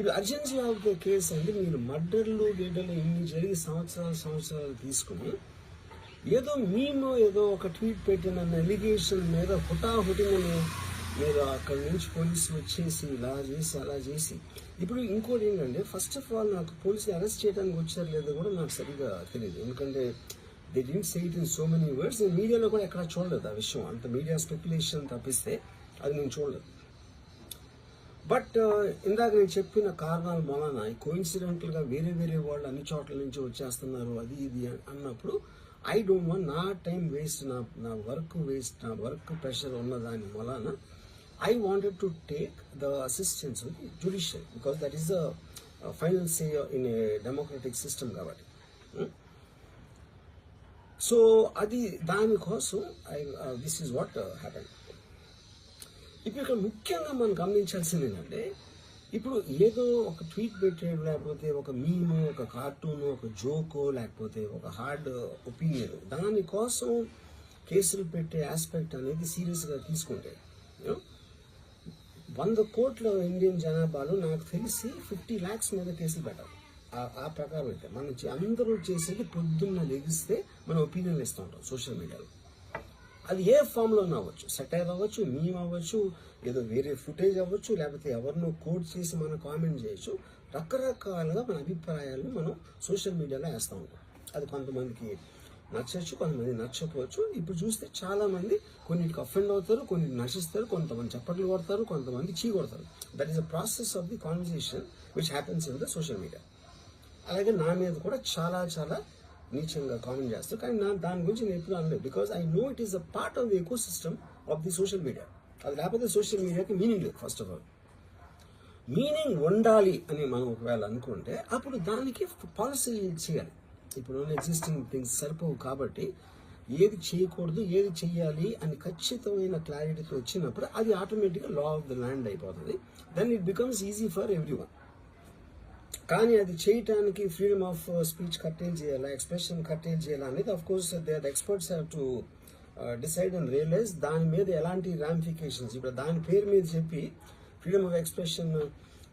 ఇది urgency of the case అంటే మీరు మర్డర్లు గేడర్లు ఇన్ని జరిగి సంవత్సరాలు సంవత్సరాలు తీసుకుని ఏదో మేము ఏదో ఒక ట్వీట్ పెట్టిన ఎలిగేషన్ మీద హుటాహుటిని మీరు అక్కడి నుంచి పోలీసు వచ్చేసి ఇలా చేసి అలా చేసి. ఇప్పుడు ఇంకోటి ఏంటంటే ఫస్ట్ ఆఫ్ ఆల్ నాకు పోలీసులు అరెస్ట్ చేయడానికి వచ్చారు లేదో కూడా నాకు సరిగ్గా తెలియదు ఎందుకంటే they didn't say it in so many words నేను మీడియాలో కూడా ఎక్కడ చూడలేదు ఆ విషయం. అంత మీడియా స్పెక్యులేషన్ తప్పిస్తే అది నేను చూడలేదు. బట్ uh, ఇందాక నేను చెప్పిన కారణాల మూలన కోయిన్సిడెంటల్గా వేరే వేరే వాళ్ళు అన్ని చోట్ల నుంచి వచ్చేస్తున్నారు అది ఇది అన్నప్పుడు ఐ డోంట్ వాంట్ నా టైం వేస్ట్ నా నా వర్క్ వేస్ట్ నా వర్క్ ప్రెషర్ ఉన్న దాని మూలన I wanted to take the assistance of judicial because that is the final say in a democratic system కాబట్టి. Hmm? సో అది దానికోసం I this is what happen ఇప్పుడు ఇక్కడ ముఖ్యంగా మనం గమనించాల్సింది ఏంటంటే ఇప్పుడు ఏదో ఒక ట్వీట్ పెట్టాడు లేకపోతే ఒక మీము ఒక కార్టూన్ ఒక జోకో లేకపోతే ఒక హార్డ్ ఒపీనియన్ దానికోసం కేసులు పెట్టే ఆస్పెక్ట్ అనేది సీరియస్గా తీసుకుంటే వంద కోట్ల ఇండియన్ జనాభాలో నాకు తెలిసి ఫిఫ్టీ ల్యాక్స్ మీద కేసులు పెట్టాలి. ఆ- ఆ ప్రకారం అయితే మనం అందరూ చేసేది పొద్దున్న లెగిస్తే మనం ఒపీనియన్లు ఇస్తూ ఉంటాం సోషల్ మీడియాలో అది ఏ ఫామ్లో అవ్వచ్చు. సెటైర్ అవ్వచ్చు మీమ్ అవ్వచ్చు ఏదో వేరే ఫుటేజ్ అవ్వచ్చు లేకపోతే ఎవరినో కోడ్ చేసి మనం కామెంట్ చేయొచ్చు. రకరకాలుగా మన అభిప్రాయాలను మనం సోషల్ మీడియాలో వేస్తూ ఉంటాం. అది కొంతమందికి నచ్చచ్చు కొంతమంది నచ్చకపోవచ్చు. ఇప్పుడు చూస్తే చాలా మంది కొన్నిటికి అఫెండ్ అవుతారు కొన్ని నశిస్తారు కొంతమంది చప్పట్లు కొడతారు కొంతమంది చీ కొడతారు. That is a process of the conversation which happens in the social media అలాగే నా మీద కూడా చాలా చాలా నీచంగా కామెంట్ చేస్తారు కానీ నా దాని గురించి నేను ఎప్పుడు అనలేదు. Because I know it is a part of the ecosystem of the social media అది లేకపోతే సోషల్ మీడియాకి మీనింగ్ లేదు ఫస్ట్ ఆఫ్ ఆల్ మీనింగ్ ఉండాలి అని మనం ఒకవేళ అనుకుంటే అప్పుడు దానికి పాలసీ చేయాలి. ఇప్పుడు ఎగ్జిస్టింగ్ థింగ్స్ సరిపోవు కాబట్టి ఏది చేయకూడదు ఏది చేయాలి అని ఖచ్చితమైన క్లారిటీతో వచ్చినప్పుడు అది ఆటోమేటిక్గా లా ఆఫ్ ద ల్యాండ్ అయిపోతుంది. Then it becomes easy for everyone కానీ అది చేయటానికి ఫ్రీడమ్ ఆఫ్ స్పీచ్ కట్టేల్ చేయాలా ఎక్స్ప్రెషన్ కట్టేల్ చేయాలా అనేది of course they experts have to decide and realize దాని మీద ఎలాంటి రామిఫికేషన్స్ ఇప్పుడు దాని పేరు మీద చెప్పి ఫ్రీడమ్ ఆఫ్ ఎక్స్ప్రెషన్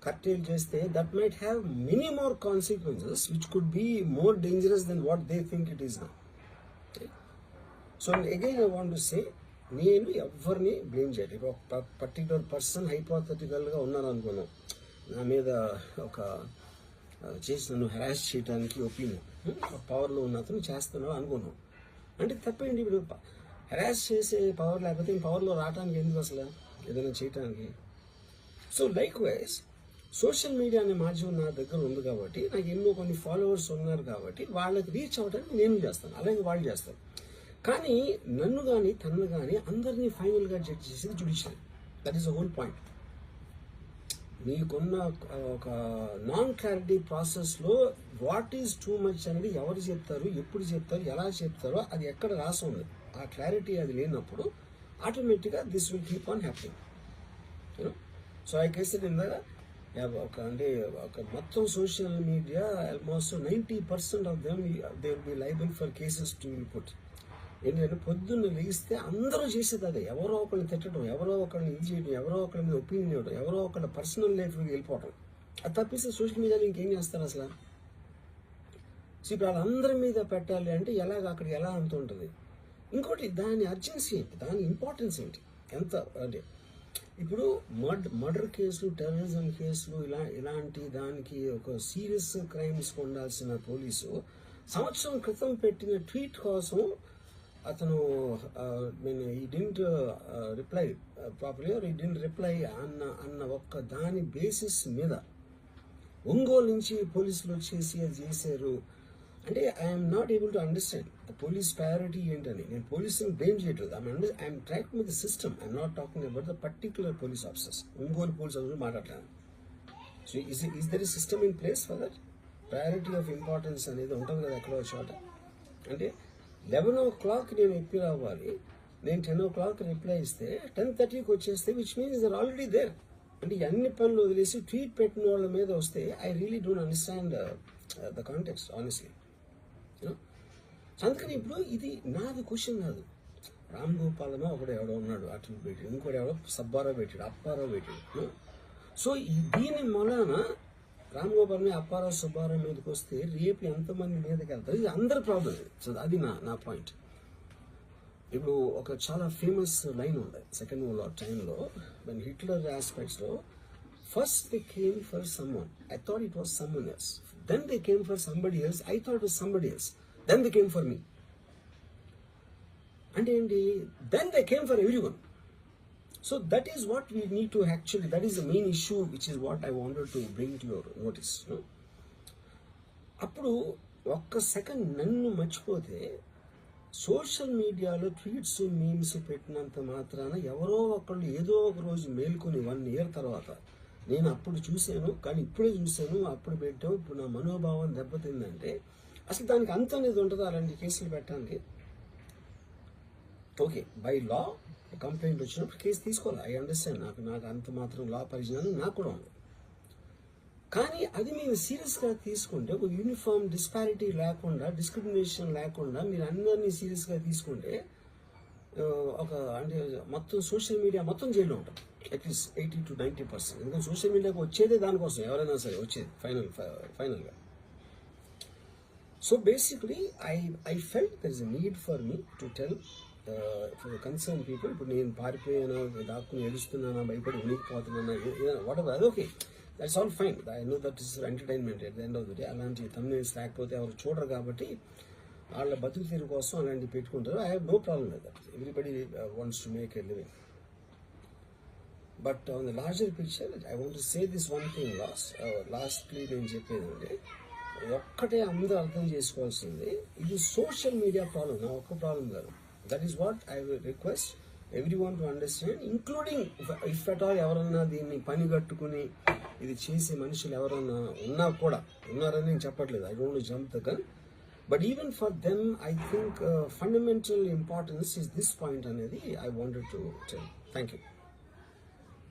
కర్టైల్ చేస్తే that might have many more consequences which could be more dangerous than what they think it is నా so again I want to say నేను ఎవరిని బ్లేమ్ చేయాలి ఇప్పుడు ఒక పర్టికులర్ పర్సన్ హైపోథెటికల్గా ఉన్నాను అనుకున్నాం నా మీద ఒక చేసి నన్ను హెరాస్ చేయడానికి ఒపీనియన్ పవర్లో ఉన్న అతను చేస్తున్నావు అనుకున్నాం అంటే తప్పేంటి ఇప్పుడు? హెరాస్ చేసే పవర్ లేకపోతే పవర్లో రావడానికి ఎందుకు అసలు? ఏదైనా చేయటానికి? So likewise social media అనే మాధ్యమం నా దగ్గర ఉంది కాబట్టి నాకు ఎన్నో కొన్ని ఫాలోవర్స్ ఉన్నారు కాబట్టి వాళ్ళకి రీచ్ అవ్వడానికి నేను చేస్తాను. అలాగే వాళ్ళు చేస్తారు. కానీ నన్ను కానీ తనను కానీ అందరినీ ఫైనల్గా జడ్జ్ చేసేది judicial that is a whole point మీకున్న ఒక నాన్ క్లారిటీ ప్రాసెస్లో వాట్ ఈజ్ టూ మచ్ అనేది ఎవరు చెప్తారు ఎప్పుడు చెప్తారు ఎలా చెప్తారో అది ఎక్కడ రాసి ఉంది ఆ క్లారిటీ అది లేనప్పుడు ఆటోమేటిక్గా this will keep on happy so I caused ఇందాక ఒక అంటే ఒక మొత్తం social media almost ninety percent of them they will be liable for cases to input ఏంటంటే పొద్దున్న లేస్తే అందరూ చేసేది అదే. ఎవరో ఒకరిని తిట్టడం ఎవరో ఒకరిని ఇది చేయడం ఎవరో ఒకరి మీద ఒపీనియన్ ఇవ్వడం ఎవరో ఒకరి పర్సనల్ లైఫ్కి వెళ్ళిపోవడం అది తప్పిస్తే సోషల్ మీడియాలో ఇంకేం చేస్తారు అసలు? సో ఇప్పుడు వాళ్ళందరి మీద పెట్టాలి అంటే ఎలాగ అక్కడ ఎలా అంత ఉంటుంది? ఇంకోటి దాని అర్జెన్సీ ఏంటి? దాని ఇంపార్టెన్స్ ఏంటి? ఎంత అంటే ఇప్పుడు మర్డ్ మర్డర్ కేసులు టెర్రరిజం కేసులు ఇలా ఇలాంటి దానికి ఒక సీరియస్ క్రైమ్స్ ఉండాల్సిన పోలీసు సంవత్సరం క్రితం పెట్టిన ట్వీట్ కోసం అతను mean he didn't reply properly he didn't reply అన్న అన్న ఒక్క దాని బేసిస్ మీద ఒంగోలు నుంచి పోలీసులు వచ్చేసి అది చేశారు. అంటే I'm not able to understand police priority ఏంటని. నేను పోలీసుని బ్లేమ్ చేయట్లేదు. I'm under I'm track with the system I'm not talking about the particular police officers Ongole police officer మాట్లాడలేను so is is there system in place for that priority of importance అనేది ఉంటుంది కదా ఎక్కడో చోట. అంటే eleven o'clock నేను reply అవ్వాలి. నేను టెన్ ఓ క్లాక్ రిప్లై ఇస్తే టెన్ థర్టీకి వచ్చేస్తే which means there already there అంటే అన్ని పనులు వదిలేసి ట్వీట్ పెట్టిన వాళ్ళ మీద వస్తే I really don't understand the context honestly అందుకని ఇప్పుడు ఇది నాది క్వశ్చన్ కాదు. రామ్ గోపాలమో ఒకడు ఎవడో ఉన్నాడు అటు పెట్టాడు. ఇంకోటి ఎవడో సబ్బారావు పెట్టాడు అప్పారావు పెట్టాడు. సో దీని మూలాన రామ్ గోపాల్ మీద అప్పారావు సుబ్బారావు మీదకి వస్తే రేపు ఎంతమంది మీదకి వెళ్తారు? ఇది అందరి ప్రాబ్లం సో అది నా నా పాయింట్ ఇప్పుడు ఒక చాలా ఫేమస్ లైన్ ఉంది. సెకండ్ వరల్డ్ వార్ టైంలో then Hitler ఆస్పెక్ట్స్లో first they came for someone I thought it was someone else then they came for somebody else I thought was somebody else then they came for me అంటే ఏంటి then they came for everyone so that is what we need to actually, that is the main issue which is what I wanted to bring to your notice అప్పుడు ఒక్క second నన్ను మర్చిపోతే social మీడియాలో tweets memes పెట్టినంత మాత్రాన ఎవరో ఒకళ్ళు ఏదో ఒక రోజు మేల్కొని వన్ ఇయర్ తర్వాత నేను అప్పుడు చూశాను కానీ ఇప్పుడే చూశాను అప్పుడు పెట్టాం ఇప్పుడు నా మనోభావం దెబ్బతిందంటే అసలు దానికి అంత అనేది ఉంటుందా అలాంటి కేసులు పెట్టడానికి? ఓకే బై లా కంప్లైంట్ వచ్చినప్పుడు కేసు తీసుకోవాలి. ఐ అండర్స్టాండ్ నాకు నాకు అంత మాత్రం లా పరిజ్ఞానం నాకు కూడా ఉంది. కానీ అది మీరు సీరియస్గా తీసుకుంటే ఒక యూనిఫామ్ డిస్పారిటీ లేకుండా డిస్క్రిమినేషన్ లేకుండా మీరు అందరినీ సీరియస్గా తీసుకుంటే ఒక అంటే మొత్తం సోషల్ మీడియా మొత్తం జైల్లో ఉంటాం. At least eighty to ninety percent ఎందుకంటే సోషల్ మీడియాకి వచ్చేదే దానికోసం. ఎవరైనా సరే వచ్చేది ఫైనల్ ఫైనల్గా so basically I I felt there is a need for me to tell concern people ఇప్పుడు నేను పారిపోయాను దాక్కుని ఏడుస్తున్నానా భయపడి ఉనికిపోతున్నానా whatever okay that's all fine I know that is entertainment at the end of the day అలాంటి thumbnails లేకపోతే ఎవరు చూడరు కాబట్టి వాళ్ళ బతుకు తీరు కోసం అలాంటివి పెట్టుకుంటారు. I have no problem with that everybody wants to make a living but on the larger picture I want say this one thing last lastly నేను చెప్పేది అంటే ఒక్కటే అందరూ అర్థం చేసుకోవాల్సింది ఇది సోషల్ మీడియా ప్రాబ్లం నా ఒక్క ప్రాబ్లం కాదు. That is what I request everyone to understand including if at all ఎవరన్నా దీన్ని పని కట్టుకుని ఇది చేసే మనుషులు ఎవరన్నా ఉన్నా కూడా ఉన్నారని నేను చెప్పట్లేదు. I don't jump the gun but even for them I think fundamental importance is this point అనేది I wanted to tell thank you